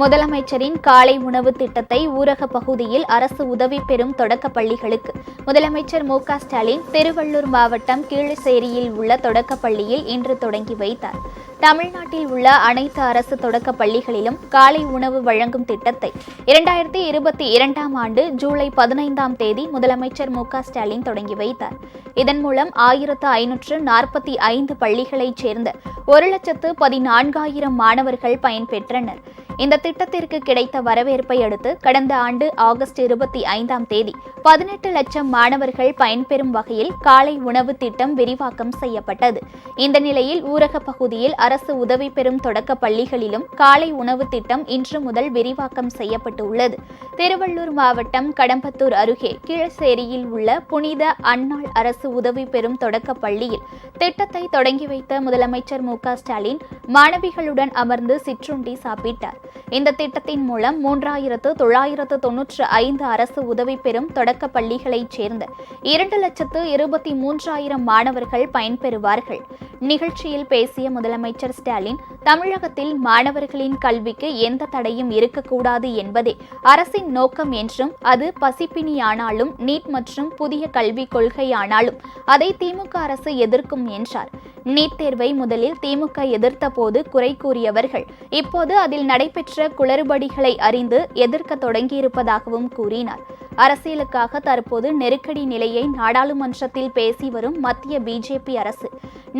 முதலமைச்சரின் காலை உணவு திட்டத்தை ஊரக பகுதியில் அரசு உதவி பெறும் தொடக்க பள்ளிகளுக்கு. முதலமைச்சர் மு க ஸ்டாலின் திருவள்ளூர் மாவட்டம் கீழசேரியில் உள்ள தொடக்க பள்ளியில் இன்று தொடங்கி வைத்தார். தமிழ்நாட்டில் உள்ள அனைத்து அரசு தொடக்க பள்ளிகளிலும் காலை உணவு வழங்கும் திட்டத்தை இரண்டாயிரத்தி இருபத்தி இரண்டாம் ஆண்டு ஜூலை பதினைந்தாம் தேதி முதலமைச்சர் மு க ஸ்டாலின் தொடங்கி வைத்தார். இதன் மூலம் ஆயிரத்து ஐநூற்று நாற்பத்தி ஐந்து பள்ளிகளைச் சேர்ந்த ஒரு லட்சத்து பதினான்காயிரம் மாணவர்கள் பயன்பெற்றனர். இந்த திட்டத்திற்கு கிடைத்த வரவேற்பை அடுத்து கடந்த ஆண்டு ஆகஸ்ட் இருபத்தி ஐந்தாம் தேதி பதினெட்டு லட்சம் மாணவர்கள் பயன்பெறும் வகையில் காலை உணவு திட்டம் விரிவாக்கம் செய்யப்பட்டது. இந்த நிலையில் ஊரக பகுதியில் அரசு உதவி பெறும் தொடக்க பள்ளிகளிலும் காலை உணவு திட்டம் இன்று முதல் விரிவாக்கம் செய்யப்பட்டு உள்ளது திருவள்ளூர் மாவட்டம் கடம்பத்தூர் அருகே கீழசேரியில் உள்ள புனித அன்னாள் அரசு உதவி பெறும் தொடக்க பள்ளியில் திட்டத்தை தொடங்கி வைத்த முதலமைச்சர் மு ஸ்டாலின் மாணவிகளுடன் அமர்ந்து சிற்றுண்டி சாப்பிட்டார். இந்த திட்டத்தின் மூலம் மூன்றாயிரத்து தொள்ளாயிரத்து தொன்னூற்று ஐந்து அரசு உதவி பெறும் தொடக்க பள்ளிகளைச் சேர்ந்த இரண்டு லட்சத்து இருபத்தி மூன்றாயிரம் மாணவர்கள் பயன்பெறுவார்கள். நிகழ்ச்சியில் பேசிய முதலமைச்சர் ஸ்டாலின் தமிழகத்தில் மாணவர்களின் கல்விக்கு எந்த தடையும் இருக்கக்கூடாது என்பதே அரசின் நோக்கம் என்றும் அது பசிப்பினியானாலும் நீட் மற்றும் புதிய கல்விக் கொள்கையானாலும் அதை திமுக அரசு எதிர்க்கும் என்றார். நீட் தேர்வை முதலில் திமுக எதிர்த்த போது குறை கூறியவர்கள் இப்போது அதில் நடைபெற்ற குளறுபடிகளை அறிந்து எதிர்க்க தொடங்கியிருப்பதாகவும் கூறினார். அரசியலுக்காக தற்போது நெருக்கடி நிலையை நாடாளுமன்றத்தில் பேசி வரும் மத்திய பிஜேபி அரசு.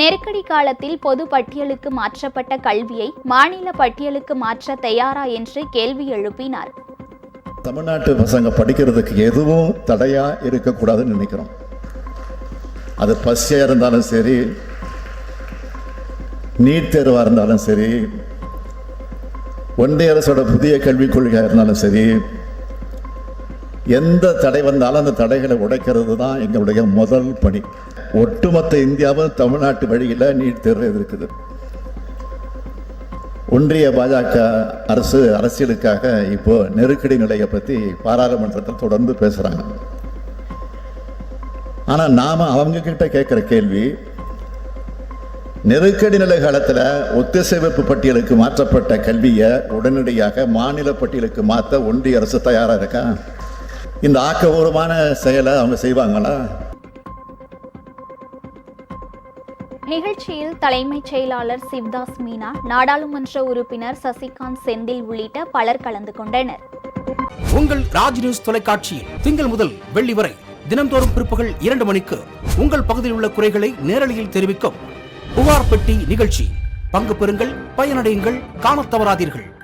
நெருக்கடி காலத்தில் பொது பட்டியலுக்கு மாற்றப்பட்ட கல்வியை மாநில பட்டியலுக்கு மாற்ற தயாரா என்று கேள்வி எழுப்பினார். தமிழ்நாட்டு பசங்க படிக்கிறதுக்கு எதுவும் தடையா இருக்கக்கூடாதுன்னு நினைக்கிறோம். அது பசியா இருந்தாலும் சரி நீட் தேர்வாக இருந்தாலும் சரி ஒன்றிய அரசோட புதிய கல்விக் கொள்கையாக இருந்தாலும் சரி எந்த தடை வந்தாலும் அந்த தடைகளை உடைக்கிறது தான் எங்களுடைய முதல் பணி. ஒட்டுமொத்த இந்தியாவும் தமிழ்நாட்டு வழியில் நீட் தேர்வு இருக்குது. ஒன்றிய பாஜக அரசு அரசியலுக்காக இப்போ நெருக்கடி நிலையை பற்றி பாராளுமன்றத்தில் தொடர்ந்து பேசுகிறாங்க ஆனால் நாம் அவங்க கிட்ட கேட்குற கேள்வி நெருக்கடி நிலை காலத்தில் ஒத்திசைவிப்பு பட்டியலுக்கு மாற்றப்பட்ட கல்வியை உடனடியாக மாநில பட்டியலுக்கு மாற்ற ஒன்றிய அரசு தயாராக இருக்கா? இந்த ஆக்கபூர்வமான செயலை அவங்க செய்வாங்களா? நிகழ்ச்சியில் தலைமைச் செயலாளர் சிவ்தாஸ் மீனா நாடாளுமன்ற உறுப்பினர் சசிகாந்த் செந்தில் உள்ளிட்ட பலர் கலந்து கொண்டனர். உங்கள் ராஜ் நியூஸ் தொலைக்காட்சியில் திங்கள் முதல் வெள்ளி வரை தினம்தோறும் பிற்பகல் இரண்டு மணிக்கு உங்கள் பகுதியில் உள்ள குறைகளை நேரலையில் தெரிவிக்கும் புகார் பெட்டி நிகழ்ச்சி. பங்கு பெறுங்கள் பயனடையுங்கள் காணத் தவறாதீர்கள்.